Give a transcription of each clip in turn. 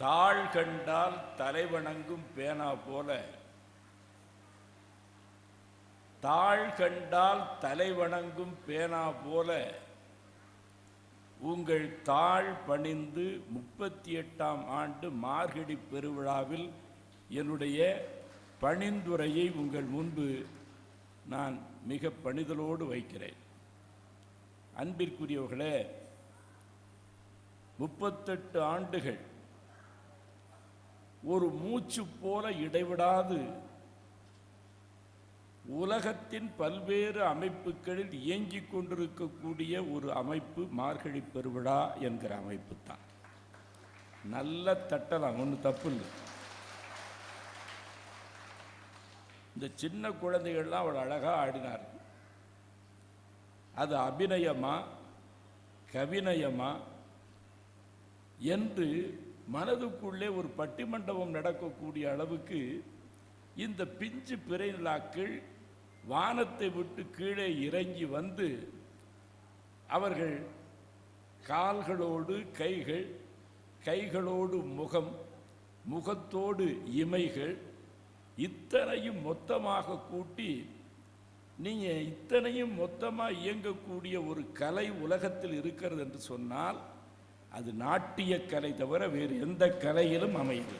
தாழ் கண்டால் தலைவணங்கும் பேனா போல. தாழ் கண்டால் தலைவணங்கும் பேனா போல. உங்கள் தாழ் பணிந்து முப்பத்தி எட்டாம் ஆண்டு மார்கழி பெருவிழாவில் என்னுடைய பணிந்துரையை உங்கள் முன்பு நான் மிக பணிதலோடு வைக்கிறேன். அன்பிற்குரியவர்களே முப்பத்தெட்டு ஆண்டுகள் ஒரு மூச்சு போல இடைவிடாது. உலகத்தின் பல்வேறு அமைப்புகளில் இயங்கிக் கொண்டிருக்கக்கூடிய ஒரு அமைப்பு மார்கழி பெருவிழா என்கிற அமைப்பு தான் நல்ல தட்டலாம் ஒன்றும் தப்பு இல்லை இந்த சின்ன குழந்தைகள்லாம் அவள் அழகாக ஆடினார் அது அபிநயமா கவிநயமா என்று மனதுக்குள்ளே ஒரு பட்டிமண்டபம் நடக்கக்கூடிய அளவுக்கு இந்த பிஞ்சு பிறை நிலாக்கள் வானத்தை விட்டு கீழே இறங்கி வந்து அவர்கள் கால்களோடு கைகள் கைகளோடு முகம் முகத்தோடு இமைகள் இத்தனையும் மொத்தமாக கூட்டி நீங்கள் இத்தனையும் மொத்தமாக இயங்கக்கூடிய ஒரு கலை உலகத்தில் இருக்கிறது என்று சொன்னால் அது நாட்டிய கலை தவிர வேறு எந்த கலையிலும் அமையது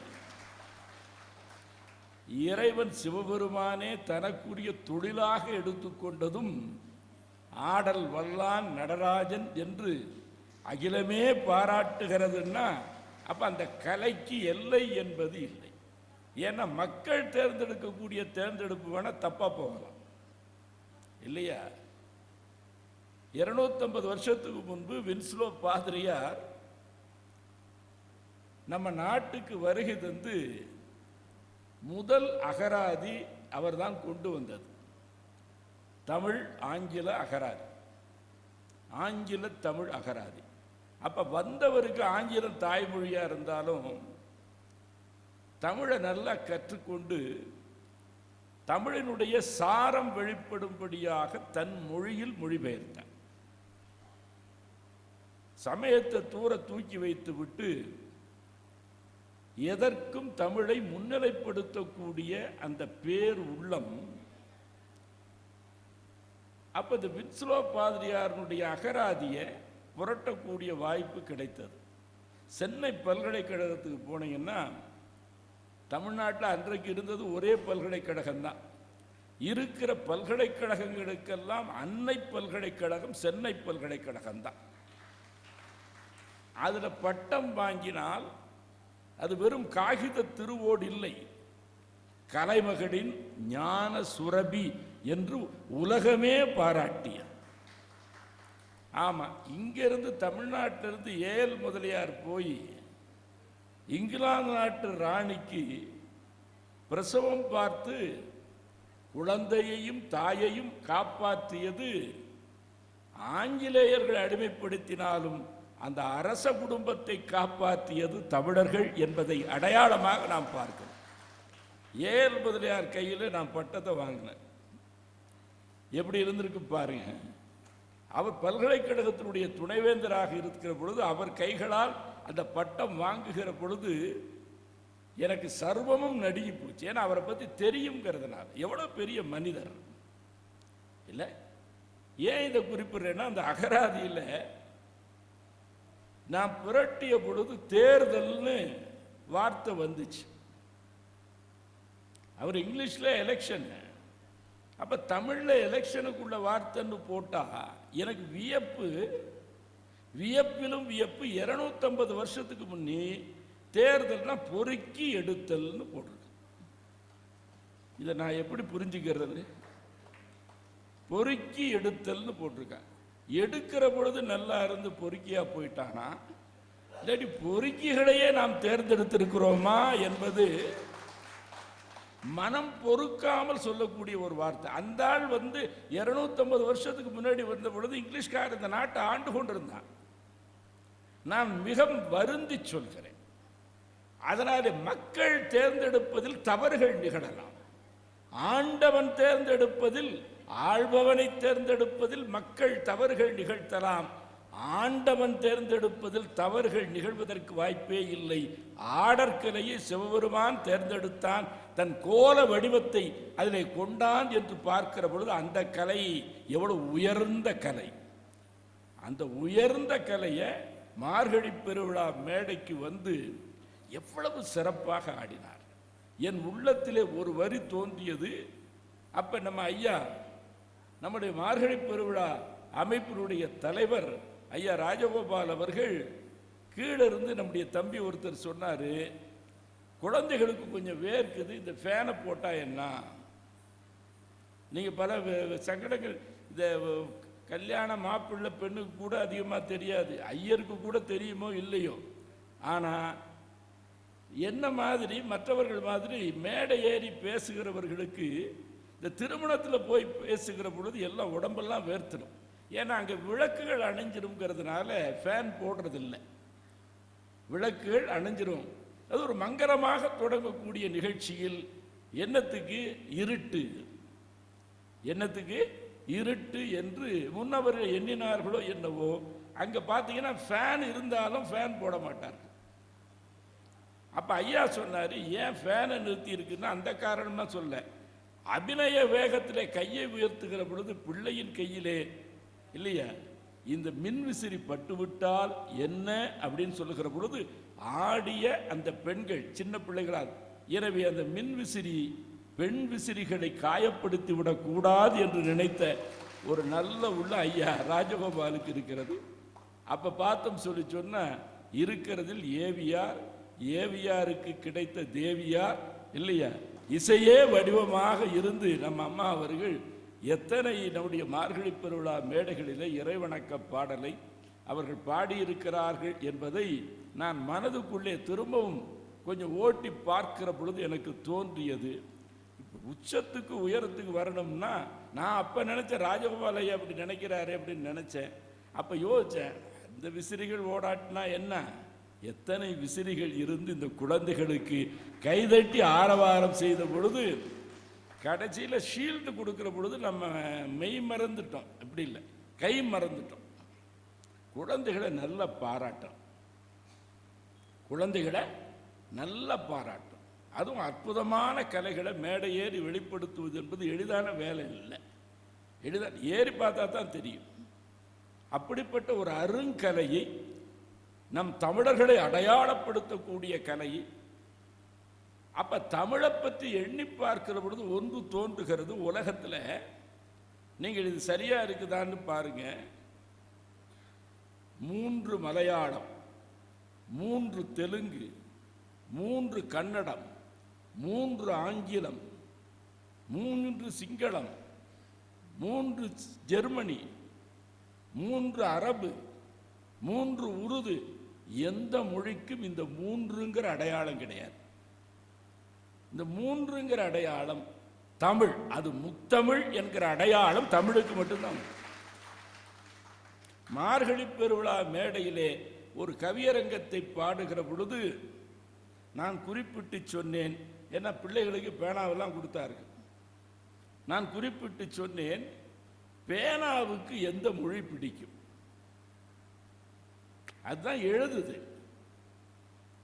இறைவன் சிவபெருமானே தனக்குரிய தொழிலாக எடுத்துக்கொண்டதும் ஆடல் வல்லான் நடராஜன் என்று அகிலமே பாராட்டுகிறதுன்னா அப்ப அந்த கலைக்கு எல்லை என்பது இல்லை. ஏன்னா மக்கள் தேர்ந்தெடுக்கக்கூடிய தேர்ந்தெடுப்பு வேணா தப்பா போகலாம். இல்லையா? இருநூத்தம்பது வருஷத்துக்கு முன்பு வின்ஸ்லோ பாதிரியார் நம்ம நாட்டுக்கு வருகை தந்து முதல் அகராதி அவர்தான் கொண்டு வந்தது. தமிழ் ஆங்கில அகராதி. ஆங்கில தமிழ் அகராதி. அப்போ வந்தவருக்கு ஆங்கிலம் தாய்மொழியாக இருந்தாலும் தமிழை நல்லா கற்றுக்கொண்டு தமிழினுடைய சாரம் வெளிப்படும்படியாக தன் மொழியில் மொழிபெயர்த்தார். சமயத்தை தூர தூக்கி வைத்து விட்டு எதற்கும் தமிழை முன்னிலைப்படுத்தக்கூடிய அந்த பேர் உள்ளம் அப்ப இந்த வின்ஸ்லோ பாதிரியாரனுடைய அகராதியை புரட்டக்கூடிய வாய்ப்பு கிடைத்தது. சென்னை பல்கலைக்கழகத்துக்கு போனீங்கன்னா தமிழ்நாட்டில் அன்றைக்கு இருந்தது ஒரே பல்கலைக்கழகம்தான். இருக்கிற பல்கலைக்கழகங்களுக்கெல்லாம் அன்னை பல்கலைக்கழகம் சென்னை பல்கலைக்கழகம்தான். அதில் பட்டம் வாங்கினால் அது வெறும் காகித திருவோடு இல்லை. கலைமகளின் ஞான சுரபி என்று உலகமே பாராட்டிய ஆமா இங்கிருந்து தமிழ்நாட்டிலிருந்து ஏல் முதலியார் போய் இங்கிலாந்து நாட்டு ராணிக்கு பிரசவம் பார்த்து குழந்தையையும் தாயையும் காப்பாற்றியது ஆங்கிலேயர்கள் அடிமைப்படுத்தினாலும் அந்த அரச குடும்பத்தை காப்பாற்றியது தமிழர்கள் என்பதை அடையாளமாக நாம் பார்க்கிறோம். ஏர் முதலியார் கையில் நான் பட்டத்தை வாங்கினேன்? எப்படி இருந்திருக்கு பாருங்க. அவர் பல்கலைக்கழகத்தினுடைய துணைவேந்தராக இருக்கிற பொழுது அவர் கைகளால் அந்த பட்டம் வாங்குகிற பொழுது எனக்கு சர்வமும் நடுங்கி போச்சு. ஏன்னா அவரை பற்றி தெரியுங்கிறதுனால எவ்வளோ பெரிய மனிதர். இல்லை? ஏன் இதை குறிப்பிடுறேன்னா அந்த அகராதியில் நான் புரட்டிய பொழுது தேர்தல்னு வார்த்தை வந்துச்சு. அவர் இங்கிலீஷில் எலெக்ஷன் அப்போ தமிழில் எலெக்ஷனுக்குள்ள வார்த்தைன்னு போட்டால் எனக்கு வியப்பு வியப்பிலும் வியப்பு. இரநூத்தம்பது வருஷத்துக்கு முன்னே தேர்தல்னா பொறுக்கி எடுத்தல்னு போட்டிருக்கு. இதை நான் எப்படி புரிஞ்சுக்கிறது பொறுக்கி எடுத்தல்னு போட்டிருக்கேன். எடுக்கிற பொழுது நல்லா இருந்து பொறுக்கியா போயிட்டானா? இல்லாட்டி பொறுக்கிகளையே நாம் தேர்ந்தெடுத்திருக்கிறோமா என்பது மனம் பொறுக்காமல் சொல்லக்கூடிய ஒரு வார்த்தை. அந்த ஆள் வந்து இருநூத்தம்பது வருஷத்துக்கு முன்னாடி வந்த பொழுது இங்கிலீஷ்காரர் இந்த நாட்டை ஆண்டு கொண்டிருந்தான். நான் மிக வருந்தி சொல்கிறேன். அதனால மக்கள் தேர்ந்தெடுப்பதில் தவறுகள் நிகழலாம். ஆண்டவன் தேர்ந்தெடுப்பதில் ஆள்பவனை தேர்ந்தெடுப்பதில் மக்கள் தவறுகள் நிகழ்த்தலாம். ஆண்டவன் தேர்ந்தெடுப்பதில் தவறுகள் நிகழ்வதற்கு வாய்ப்பே இல்லை. ஆடற்கலையை சிவபெருமான் தேர்ந்தெடுத்தான். தன் கோல வடிவத்தை அதிலே கொண்டான் என்று பார்க்கிற பொழுது அந்த கலை எவ்வளவு உயர்ந்த கலை. அந்த உயர்ந்த கலையை மார்கழி பெருவிழா மேடைக்கு வந்து எவ்வளவு சிறப்பாக ஆடினார். என் உள்ளத்திலே ஒரு வரி தோன்றியது. அப்ப நம்ம ஐயா நம்முடைய மார்கழி பெருவிழா அமைப்பினுடைய தலைவர் ஐயா ராஜகோபால் அவர்கள் கீழே இருந்து நம்முடைய தம்பி ஒருத்தர் சொன்னார் குழந்தைகளுக்கு கொஞ்சம் வேர்க்குது இந்த ஃபேனை போட்டால் என்ன? நீங்கள் பல சங்கடங்கள் இந்த கல்யாண மாப்பிள்ளை பெண்ணுக்கு கூட அதிகமாக தெரியாது ஐயருக்கு கூட தெரியுமோ இல்லையோ? ஆனால் என்ன மாதிரி மற்றவர்கள் மாதிரி மேடை ஏறி பேசுகிறவர்களுக்கு இந்த திருமணத்தில் போய் பேசுகிற பொழுது எல்லாம் உடம்பெல்லாம் வேர்த்திடும். ஏன்னா அங்கே விளக்குகள் அணைஞ்சிருங்கிறதுனால ஃபேன் போடுறதில்லை. விளக்குகள் அணைஞ்சிரும். அது ஒரு மங்கரமாக தொடங்கக்கூடிய நிகழ்ச்சியில் என்னத்துக்கு? இருட்டு. என்னத்துக்கு? இருட்டு என்று முன்னவர்கள் எண்ணினார்களோ என்னவோ அங்கே பார்த்தீங்கன்னா ஃபேன் இருந்தாலும் ஃபேன் போட மாட்டார்கள். அப்போ ஐயா சொன்னார் ஏன் ஃபேனை நிறுத்தி இருக்குன்னா அந்த காரணமாக சொல்ல. அபிநய வேகத்திலே கையை உயர்த்துகிற பொழுது பிள்ளையின் கையிலே இல்லையா? இந்த மின்விசிறி பட்டுவிட்டால் என்ன அப்படின்னு சொல்லுகிற பொழுது ஆடிய அந்த பெண்கள் சின்ன பிள்ளைகளால். எனவே அந்த மின்விசிறி பெண் விசிறிகளை காயப்படுத்தி விடக்கூடாது என்று நினைத்த ஒரு நல்ல உள்ள ஐயா ராஜகோபாலுக்கு இருக்கிறது. அப்ப பார்த்தோம் சொல்லி சொன்னால் இருக்கிறதில் ஏவியார் ஏவியாருக்கு கிடைத்த தேவியார் இல்லையா? இசையே வடிவமாக இருந்து நம்ம அம்மா அவர்கள் எத்தனை நம்முடைய மார்கழி பெருவிழா மேடைகளிலே இறைவணக்க பாடலை அவர்கள் பாடியிருக்கிறார்கள் என்பதை நான் மனதுக்குள்ளே திரும்பவும் கொஞ்சம் ஓட்டி பார்க்கிற பொழுது எனக்கு தோன்றியது. உச்சத்துக்கு உயரத்துக்கு வரணும்னா நான் அப்போ நினச்சேன் ராஜகோபாலையா அப்படி நினைக்கிறாரு அப்படின்னு நினச்சேன். அப்போ யோசித்தேன் இந்த விசிறிகள் ஓடாட்டினா என்ன? எத்தனை விசிறிகள் இருந்து இந்த குழந்தைகளுக்கு கைதட்டி ஆரவாரம் செய்த பொழுது கடைசியில் ஷீல்டு கொடுக்கிற பொழுது நம்ம மெய் மறந்துட்டோம். அப்படி இல்லை. கை மறந்துட்டோம். குழந்தைகளை நல்ல பாராட்டம் குழந்தைகளை நல்ல பாராட்டம் அதுவும் அற்புதமான கலைகளை மேடை ஏறி வெளிப்படுத்துவது என்பது எளிதான வேலை இல்லை. எளிதான ஏறி பார்த்தா தான் தெரியும். அப்படிப்பட்ட ஒரு அருங்கலையை நம் தமிழர்களை அடையாளப்படுத்தக்கூடிய கலை. அப்ப தமிழை பற்றி எண்ணி பார்க்கிற பொழுது ஒன்று தோன்றுகிறது. உலகத்தில் நீங்கள் இது சரியா இருக்குதான்னு பாருங்க. மூன்று மலையாளம் மூன்று தெலுங்கு மூன்று கன்னடம் மூன்று ஆங்கிலம் மூன்று சிங்களம் மூன்று ஜெர்மனி மூன்று அரபு மூன்று உருது எந்த மொழிக்கும் இந்த மூன்றுங்கிற அடையாளம் கிடையாது. இந்த மூன்றுங்கிற அடையாளம் தமிழ். அது முத்தமிழ் என்கிற அடையாளம் தமிழுக்கு மட்டும்தான். மார்கழி பெருவிழா மேடையிலே ஒரு கவியரங்கத்தை பாடுகிற பொழுது நான் குறிப்பிட்டு சொன்னேன். ஏன்னா பிள்ளைகளுக்கு பேனாவெல்லாம் கொடுத்தார்கள். நான் குறிப்பிட்டு சொன்னேன் பேனாவுக்கு எந்த மொழி பிடிக்கும்? அதுதான் எழுதுது.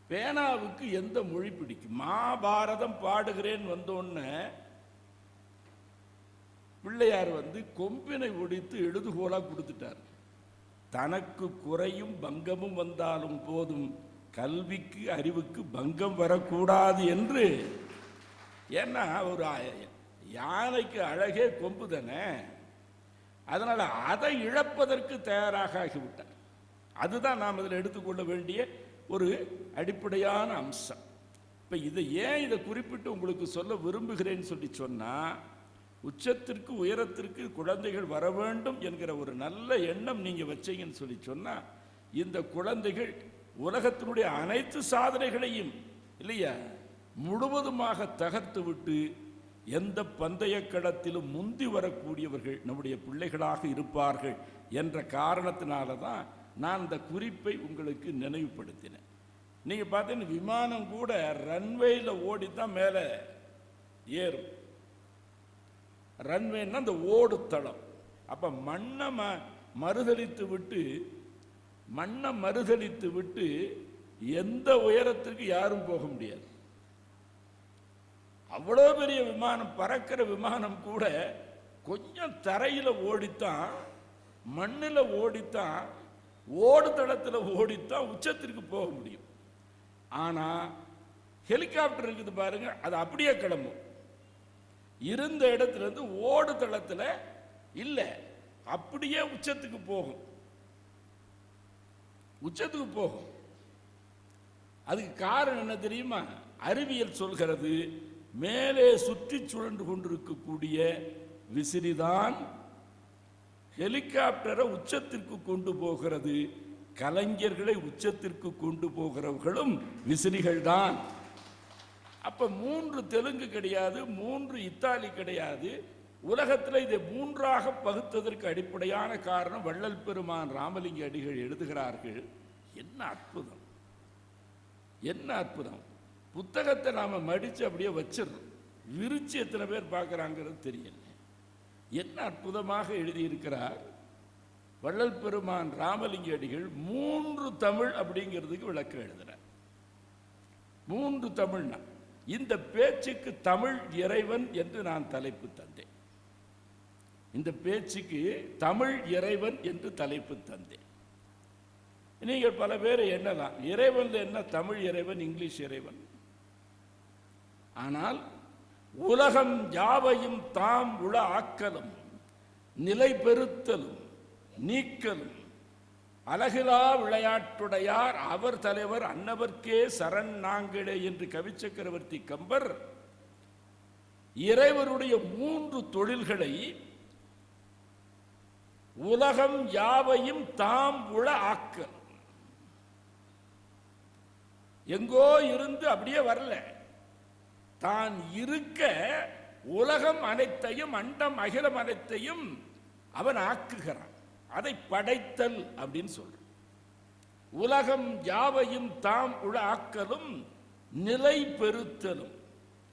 பேனாவுக்கு எந்த மொழி பிடிக்கும்? மாபாரதம் பாடுகிறேன் வந்தோடனே பிள்ளையார் வந்து கொம்பினை ஒடித்து எழுதுகோலா கொடுத்துட்டார். தனக்கு குறையும் பங்கமும் வந்தாலும் போதும் கல்விக்கு அறிவுக்கு பங்கம் வரக்கூடாது என்று. ஏன்னா ஒரு யானைக்கு அழகே கொம்பு தானே. அதனால் அதை இழப்பதற்கு தயாராக ஆகிவிட்டார். அதுதான் நாம் இதில் எடுத்துக்கொள்ள வேண்டிய ஒரு அடிப்படையான அம்சம். இப்போ இதை ஏன் இதை குறிப்பிட்டு உங்களுக்கு சொல்ல விரும்புகிறேன்னு சொல்லி சொன்னால் உச்சத்திற்கு உயரத்திற்கு குழந்தைகள் வர வேண்டும் என்கிற ஒரு நல்ல எண்ணம் நீங்கள் வச்சீங்கன்னு சொல்லி சொன்னால் இந்த குழந்தைகள் உலகத்தினுடைய அனைத்து சாதனைகளையும் இல்லையா முழுவதுமாக தகர்த்து விட்டு எந்த பந்தய களத்திலும் முந்தி வரக்கூடியவர்கள் நம்முடைய பிள்ளைகளாக இருப்பார்கள் என்ற காரணத்தினால தான் நான் இந்த குறிப்பை உங்களுக்கு நினைவுபடுத்தினேன். நீங்கள் பார்த்தீங்கன்னா விமானம் கூட ரன்வேயில் ஓடி தான் மேலே ஏறும். ரன்வேன்னா அந்த ஓடுத்தளம் அப்போ மண்ணை ம மறுதளித்து விட்டு மண்ணை மறுதளித்து விட்டு எந்த உயரத்துக்கு யாரும் போக முடியாது. அவ்வளோ பெரிய விமானம் பறக்கிற விமானம் கூட கொஞ்சம் தரையில் ஓடித்தான் மண்ணில் ஓடித்தான் ஓடு தடத்தில் ஓடித்தான் உச்சத்திற்கு போக முடியும். ஆனால் ஹெலிகாப்டர் இருக்குது பாருங்க அது அப்படியே கிளம்பும். இருந்த இடத்துல இருந்து ஓடு தளத்தில் இல்லை அப்படியே உச்சத்துக்கு போகும். உச்சத்துக்கு போகும். அதுக்கு காரணம் என்ன தெரியுமா? அறிவியல் சொல்கிறது மேலே சுற்றி சுழன்று கொண்டிருக்கக்கூடிய விசிறிதான் ஹெலிகாப்டரை உச்சத்திற்கு கொண்டு போகிறது. கலைஞர்களை உச்சத்திற்கு கொண்டு போகிறவர்களும் விசிறிகள் தான் அப்ப மூன்று தெலுங்கு கிடையாது மூன்று இத்தாலி கிடையாது. உலகத்தில் இதை மூன்றாக பகுத்ததற்கு அடிப்படையான காரணம் வள்ளல் பெருமான் ராமலிங்க அடிகள் எழுதுகிறார்கள். என்ன அற்புதம். என்ன அற்புதம். புத்தகத்தை நாம மடிச்சு அப்படியே வச்சிடணும். விரிச்சு எத்தனை பேர் பார்க்கறாங்கிறது தெரியல. என்ன அற்புதமாக எழுதியிருக்கிறார்? வள்ளல் பெருமான் ராமலிங்க அடிகள் மூன்று தமிழ் அப்படிங்கிறதுக்கு விளக்கம் எழுதுறார். மூன்று தமிழ்னா இந்த பேச்சுக்கு தமிழ் இறைவன் என்று நான் தலைப்பு தந்தேன். இந்த பேச்சுக்கு தமிழ் இறைவன் என்று தலைப்பு தந்தேன். நீங்கள் பல பேர் என்னலாம் இறைவன் என்ன தமிழ் இறைவன் இங்கிலீஷ் இறைவன்? ஆனால் உலகம் யாவையும் தாம் உள ஆக்கலும் நிலை பெறுத்தலும் நீக்கலும். அழகிலா விளையாட்டுடையார் அவர் தலைவர் அன்னவர்க்கே சரண் நாங்களே என்று கவிச்சக்கரவர்த்தி கம்பர். இறைவருடைய மூன்று தொழில்களை உலகம் யாவையும் தாம் உள ஆக்கல். எங்கோ இருந்து அப்படியே வரல. தான் இருக்க உலகம் அனைத்தையும் அண்டம் அகிலம் அனைத்தையும் அவன் ஆக்குகிறான். அதை படைத்தல் அப்படின்னு சொல்றான் உலகம் யாவையும் தாம் உள ஆக்கலும் நிலை பெறுத்தலும்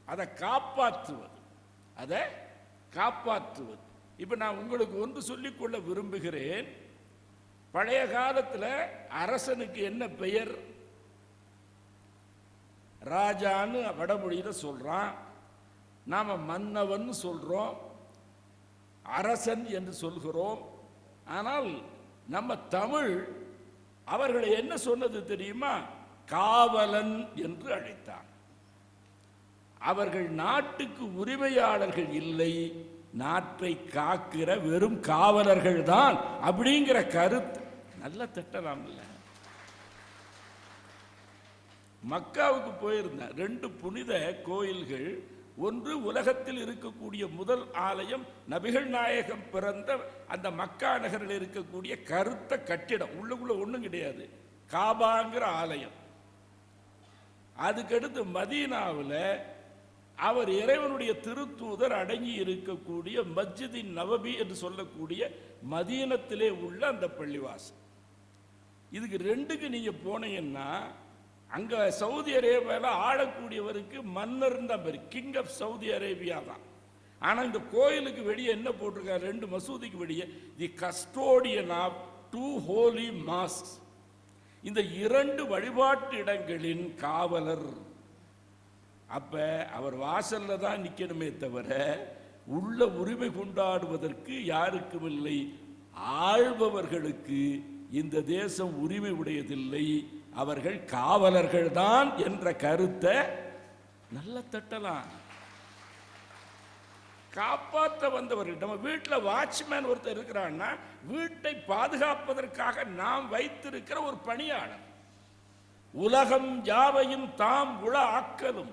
அதை காப்பாற்றுவது. அதை காப்பாற்றுவது. இப்ப நான் உங்களுக்கு ஒன்று சொல்லிக்கொள்ள விரும்புகிறேன். பழைய காலத்தில் அரசனுக்கு என்ன பெயர்? ராஜான்னு வடமொழியில் சொல்கிறான் நாம் மன்னவன் சொல்கிறோம் அரசன் என்று சொல்கிறோம். ஆனால் நம்ம தமிழ் அவர்களை என்ன சொன்னது தெரியுமா? காவலன் என்று அழைத்தான். அவர்கள் நாட்டுக்கு உரிமையாளர்கள் இல்லை. நாட்டை காக்கிற வெறும் காவலர்கள் தான் அப்படிங்கிற கருத்து. நல்ல திட்டலாம் இல்லை மக்காவுக்கு போயிருந்தேன். ரெண்டு புனித கோயில்கள் ஒன்று உலகத்தில் இருக்கக்கூடிய முதல் ஆலயம் நபிகள் நாயகம் பிறந்த அந்த மக்கா நகரில் இருக்கக்கூடிய கருத்த கட்டிடம். உள்ளுக்குள்ள ஒன்றும் கிடையாது. காபாங்கிற ஆலயம். அதுக்கடுத்து மதீனாவில் அவர் இறைவனுடைய திருத்தூதர் அடங்கி இருக்கக்கூடிய மஸ்ஜிதின் நவபி என்று சொல்லக்கூடிய மதீனத்திலே உள்ள அந்த பள்ளிவாசல். இதுக்கு ரெண்டுக்கு நீங்க போனீங்கன்னா அங்க சவுதி அரேபியாவில் ஆடக்கூடியவருக்கு மன்னர் தான் பேர். கிங் ஆஃப் சவுதி அரேபியா தான். ஆனால் இந்த கோயிலுக்கு வெளியே என்ன போட்டிருக்காரு? ரெண்டு மசூதிக்கு வெளியே the custodian of two holy mosque இந்த இரண்டு வழிபாட்டு இடங்களின் காவலர். அப்ப அவர் வாசல்ல தான் நிக்கணுமே தவிர உள்ள உரிமை கொண்டாடுவதற்கு யாருக்கும் இல்லை. ஆள்பவர்களுக்கு இந்த தேசம் உரிமை உடையதில்லை. அவர்கள் காவலர்கள் தான் என்ற கருத்தை நல்ல தட்டலாம். காப்பாற்ற வந்தவர்கள் நம்ம வீட்டில் வாட்ச்மேன் ஒருத்தர் இருக்கிறான்னா வீட்டை பாதுகாப்பதற்காக நாம் வைத்திருக்கிற ஒரு பணியாளர். உலகம் யாவையும் தாம் உள ஆக்கலும்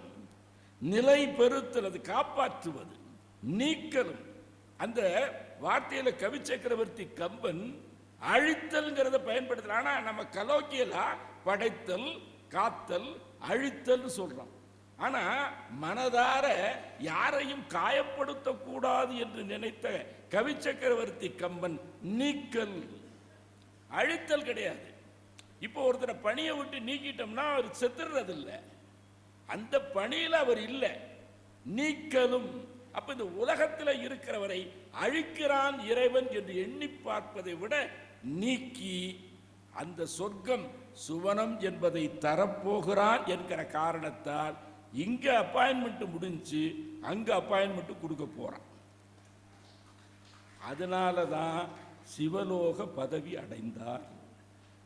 நிலை பெறுத்தல் காப்பாற்றுவது நீக்கலும். அந்த வார்த்தையில கவி சக்கரவர்த்தி கம்பன் அழித்தல்ங்கிறத பயன்படுத்தல. ஆனா நம்ம கலோக்கியலா படைத்தல் காத்தல் அழித்தல் சொல்றோம் ஆனா மனதார யாரையும் காயப்படுத்தக்கூடாது என்று நினைத்த கவி சக்கரவர்த்தி கம்பன் நீக்கல். அழித்தல் கிடையாது. இப்போ ஒருத்தரை பணியை விட்டு நீக்கிட்டோம்னா அவர் செத்துறது இல்லை அந்த பணியில் அவர் இல்லை. நீக்கலும். அப்ப இந்த உலகத்தில் இருக்கிறவரை அழிக்கிறான் இறைவன் என்று எண்ணி பார்ப்பதை விட நீக்கி அந்த சொர்க்கம் சுவனம் என்பதை தரப்போகிறான் என்கிற காரணத்தால் இங்க அப்பாயின்மெண்ட் முடிஞ்சு அங்க அப்பாயின்மெண்ட் கொடுக்க போறான். அதனால தான் சிவலோக பதவி அடைந்தார்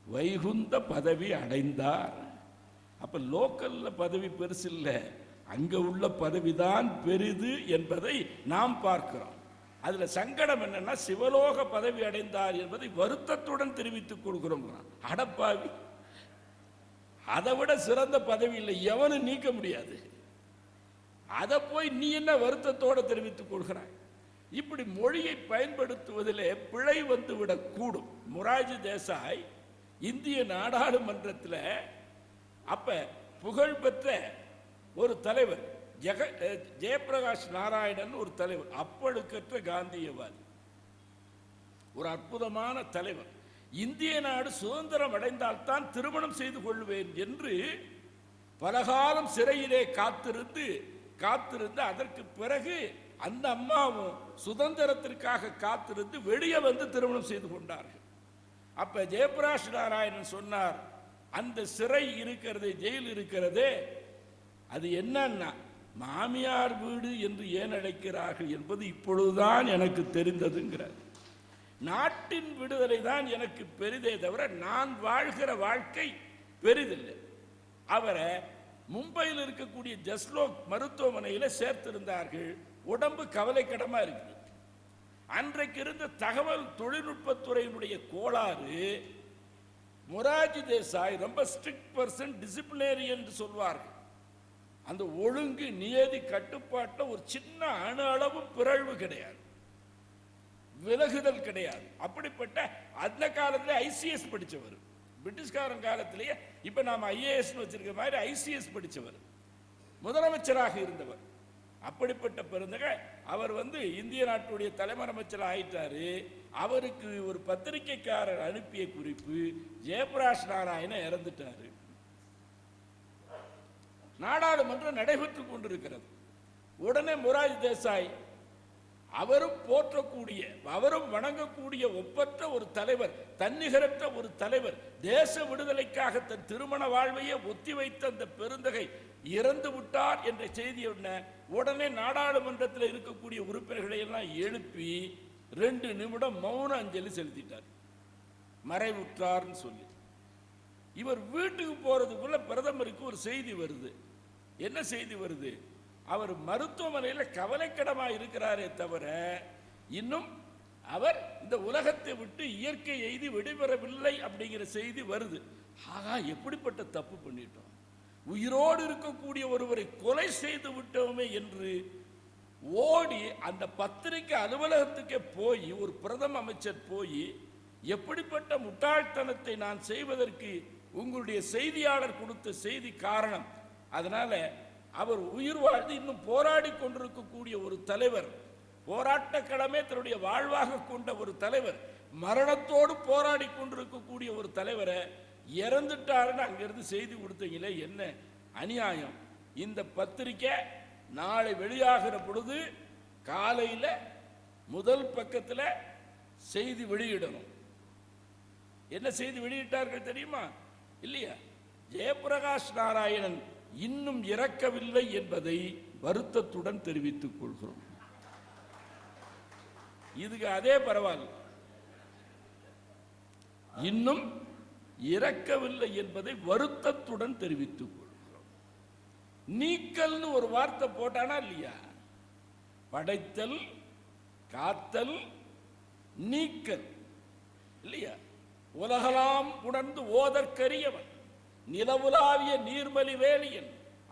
வைகுந்த பதவி அடைந்தார். அப்ப லோக்கல்ல பதவி பெருசு இல்லை அங்க உள்ள பதவிதான் பெரிது என்பதை நாம் பார்க்கிறோம். அதுல சங்கடம் என்னன்னா சிவலோக பதவி அடைந்தார் என்பதை வருத்தத்துடன் தெரிவித்துக் கொடுக்கிறோம் அடப்பாவி. அதை விட சிறந்த பதவி இல்லை. எவனும் நீக்க முடியாது. அதை போய் நீ என்ன வருத்தத்தோட தெரிவித்துக் கொள்கிறாய்? இப்படி மொழியை பயன்படுத்துவதிலே பிழை வந்து விடக்கூடும் முராஜி தேசாய் இந்திய நாடாளுமன்றத்தில் அப்ப புகழ்பெற்ற ஒரு தலைவர். ஜெக அஹ், ஜெயப்பிரகாஷ் நாராயணன் ஒரு தலைவர். அப்பழுக்கற்ற காந்தியவாதி. ஒரு அற்புதமான தலைவர். இந்திய நாடு சுதந்திரம் அடைந்தால்தான் திருமணம் செய்து கொள்வேன் என்று பலகாலம் சிறையிலே காத்திருந்து காத்திருந்து அதற்கு பிறகு அந்த அம்மாவும் சுதந்திரத்திற்காக காத்திருந்து வெளியே வந்து திருமணம் செய்து கொண்டார்கள். அப்ப ஜெயபிரகாஷ் நாராயணன் சொன்னார் அந்த சிறை இருக்கிறது ஜெயில் இருக்கிறதே அது என்னன்னா மாமியார் வீடு என்று ஏன் அழைக்கிறார்கள் என்பது இப்பொழுதுதான் எனக்கு தெரிந்ததுங்கிறார். நாட்டின் விடுதலை தான் எனக்கு பெரிதே தவிர நான் வாழ்கிற வாழ்க்கை பெரிதில்லை. அவரை மும்பையில் இருக்கக்கூடிய ஜஸ்லோக் மருத்துவமனையில் சேர்த்திருந்தார்கள். உடம்பு கவலைக்கிடமா இருக்குது. அன்றைக்கு இருந்த தகவல் தொழில்நுட்பத்துறையினுடைய கோளாறு மொராஜி தேசாய் ரொம்ப ஸ்ட்ரிக்ட் பர்சன் டிசிப்ளினரி என்று சொல்வார்கள். அந்த ஒழுங்கு நியதி கட்டுப்பாட்டில் ஒரு சின்ன அணு அளவும் பிறழ்வு கிடையாது. விலகுதல் கிடையாது. அப்படிப்பட்ட அந்த காலத்தில் ஐசிஎஸ் படித்தவர் பிரிட்டிஷ்காரன் காலத்திலேயே இப்போ நாம் ஐஏஎஸ் வச்சிருக்க மாதிரி ஐசிஎஸ் படித்தவர் முதலமைச்சராக இருந்தவர். அப்படிப்பட்ட பெருந்தக அவர் வந்து இந்திய நாட்டுடைய தலைமை அமைச்சர் ஆயிட்டாரு. அவருக்கு ஒரு பத்திரிகைக்காரர் அனுப்பிய குறிப்பு ஜெயபிராஷ் நாராயணன் இறந்துட்டாரு. நாடாளுமன்றம் நடைபெற்றுக் கொண்டிருக்கிறது. உடனே மொராஜி தேசாய் அவரும் போற்றக்கூடிய அவரும் வணங்கக்கூடிய ஒப்பற்ற ஒரு தலைவர் தன்னிகரற்ற ஒரு தலைவர் தேச விடுதலைக்காக தன் திருமண வாழ்வையே ஒத்திவைத்த அந்த பெருந்தகை இறந்து விட்டார் என்ற செய்தி உடனே உடனே நாடாளுமன்றத்தில் இருக்கக்கூடிய உறுப்பினர்களை எல்லாம் எழுப்பி ரெண்டு நிமிடம் மௌன அஞ்சலி செலுத்திட்டார். மறைவுற்றார்னு சொல்லி. இவர் வீட்டுக்கு போறதுக்குள்ள பிரதமருக்கு ஒரு செய்தி வருது. என்ன செய்தி வருது? அவர் மருத்துவமனையில் கவலைக்கிடமா இருக்கிறாரே தவிர இன்னும் அவர் இந்த உலகத்தை விட்டு இயற்கை எய்தி வெளிவரவில்லை அப்படிங்கிற செய்தி வருது. ஆகா எப்படிப்பட்ட தப்பு பண்ணிட்டோம்? உயிரோடு இருக்கக்கூடிய ஒருவரை கொலை செய்து விட்டோமே என்று ஓடி அந்த பத்திரிகை அலுவலகத்துக்கே போய் ஒரு பிரதம அமைச்சர் போய் எப்படிப்பட்ட முட்டாள்தனத்தை நான் செய்வதற்கு உங்களுடைய செய்தியாளர் கொடுத்த செய்தி காரணம். அதனால அவர் உயிர் வாழ்ந்து இன்னும் போராடி கொண்டிருக்கக்கூடிய ஒரு தலைவர் போராட்ட கடமை தன்னுடைய வாழ்வாக கொண்ட ஒரு தலைவர் மரணத்தோடு போராடி கொண்டிருக்கக்கூடிய ஒரு தலைவரை இறந்துட்டாருன்னு அங்கிருந்து செய்தி கொடுத்தீங்களே என்ன அநியாயம்? இந்த பத்திரிக்கை நாளை வெளியாகிற பொழுது காலையில் முதல் பக்கத்தில் செய்தி வெளியிடணும். என்ன செய்தி வெளியிட்டார்கள் தெரியுமா? இல்லையா? ஜெயபிரகாஷ் நாராயணன் இன்னும் இறக்கவில்லை என்பதை வருத்தத்துடன் தெரிவித்துக் கொள்கிறோம். இதுக்கு அதே பரவாயில்ல. இன்னும் இறக்கவில்லை என்பதை வருத்தத்துடன் தெரிவித்துக் கொள்கிறோம். நீக்கல்னு ஒரு வார்த்தை போட்டானா இல்லையா? படைத்தல் காத்தல் நீக்கல் இல்லையா? உலகலாம் உணர்ந்து ஓதற்கரியவன் நிலவுலாவிய நீர்மலி வேலியன்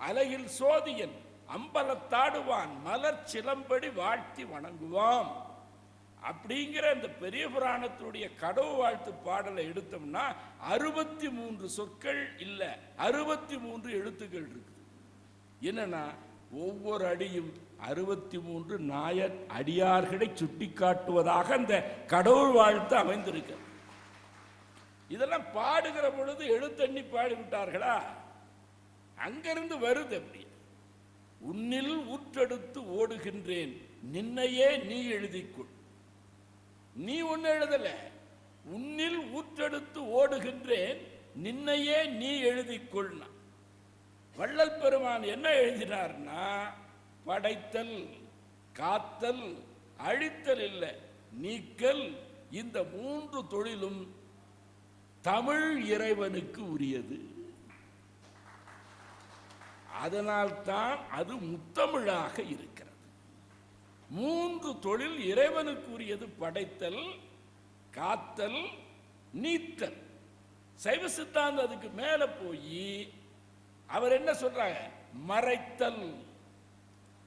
அலையில் சோதியன் அம்பலத்தாடுவான் மலர் சிலம்படி வாழ்த்தி வணங்குவாம். அப்படிங்கிற அந்த பெரிய புராணத்தினுடைய கடவு வாழ்த்து பாடலை எடுத்தோம்னா அறுபத்தி மூன்று சொற்கள் இல்லை அறுபத்தி மூன்று எழுத்துக்கள் இருக்குது. என்னன்னா ஒவ்வொரு அடியும் அறுபத்தி மூன்று நாயர் அடியார்களை சுட்டிக்காட்டுவதாக அந்த கடவுள் வாழ்த்து அமைந்திருக்கிறது. இதெல்லாம் பாடுகிற பொழுது எழுத்தண்ணி பாடிவிட்டார்களா? அங்கிருந்து வருது அப்படி. உன்னில் ஊற்றெடுத்து ஓடுகின்றேன். நின்னையே நீ எழுதிக்கொள். நீ ஒண்ணு எழுதல. உன்னில் ஊற்றெடுத்து ஓடுகின்றேன். நின்னையே நீ எழுதிக்கொள்னா வள்ளல் பெருமான் என்ன எழுதினார்னா படைத்தல் காத்தல் அழித்தல் இல்லை நீக்கல் இந்த மூன்று தொழிலும் தமிழ் இறைவனுக்கு உரியது. அதனால்தான் அது முத்தமிழாக இருக்கிறது. மூன்று தொழில் இறைவனுக்கு உரியது. படைத்தல் காத்தல் நீத்தல். சைவ சித்தாந்தம் அதுக்கு மேல போய் அவர் என்ன சொல்றாங்க? மறைத்தல்.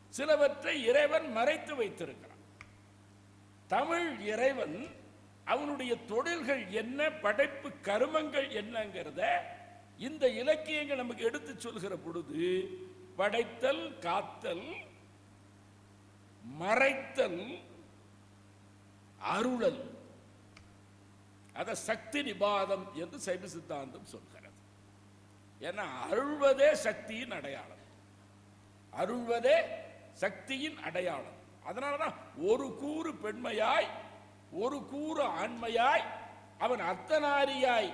சிலவற்றை இறைவன் மறைத்து வைத்திருக்கிறான். தமிழ் இறைவன் அவனுடைய தொழில்கள் என்ன படைப்பு கருமங்கள் என்னங்கிறத இந்த இலக்கியங்கள் நமக்கு எடுத்து சொல்கிற பொழுது படைத்தல் காத்தல் மறைத்தல் அருளல் அத சக்தி நிபாதம் என்று சைவ சித்தாந்தம் சொல்கிறது. ஏன்னா அருள்வதே சக்தியின் அடையாளம். அருள்வதே சக்தியின் அடையாளம். அதனாலதான் ஒரு கூறு பெண்மையாய் ஒரு கூறு ஆண்மையாய் அவன் அர்த்தநாரியாய்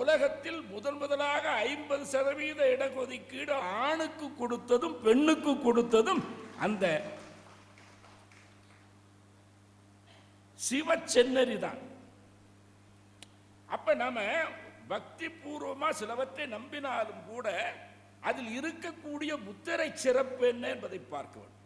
உலகத்தில் முதன் முதலாக ஐம்பது சதவீத இடஒதுக்கீடு ஆணுக்கு கொடுத்ததும் பெண்ணுக்கு கொடுத்ததும் அந்த சிவச்சென்னரி தான். அப்ப நாம பக்தி பூர்வமா சிலவற்றை நம்பினாலும் கூட அதில் இருக்கக்கூடிய முத்திரை சிறப்பு என்ன என்பதை பார்க்க வேண்டும்.